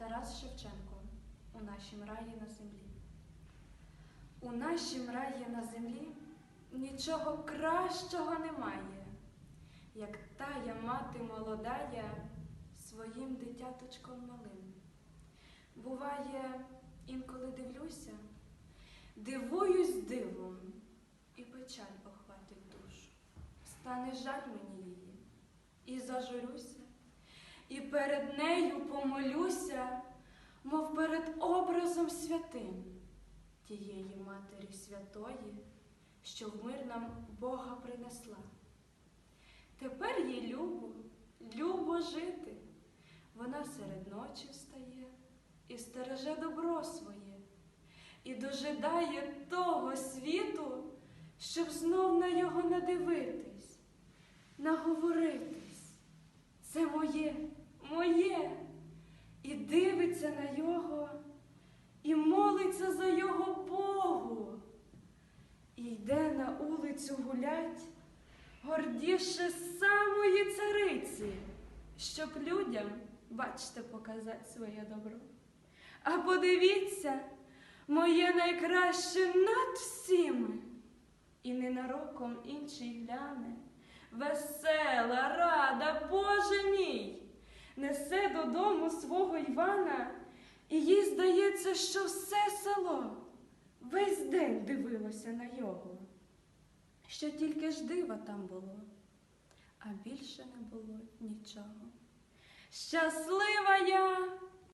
Тарас Шевченко у нашім раї на землі. У нашім раї на землі нічого кращого немає, як тая мати молодая своїм дитяточком малим. Буває, інколи дивлюся, дивуюсь дивом, і печаль охватить душу. Стане жаль мені її, і зажурюся, і перед нею помолюся, мов перед образом святим тієї Матері Святої, що в мир нам Бога принесла. Тепер їй любо, любо жити. Вона серед ночі встає і стереже добро своє, і дожидає того світу, щоб знов на його надивитись, наговоритись. Це моє, моє, і дивиться на його, і молиться за його Богу, і йде на улицю гулять, гордіше самої цариці, щоб людям, бачте, показати своє добро. А подивіться, моє найкраще над всіми, і ненароком інший гляне. Весела, рада, додому свого Івана, і їй здається, що все село весь день дивилося на його, що тільки ж дива там було, а більше не було нічого. Щаслива я,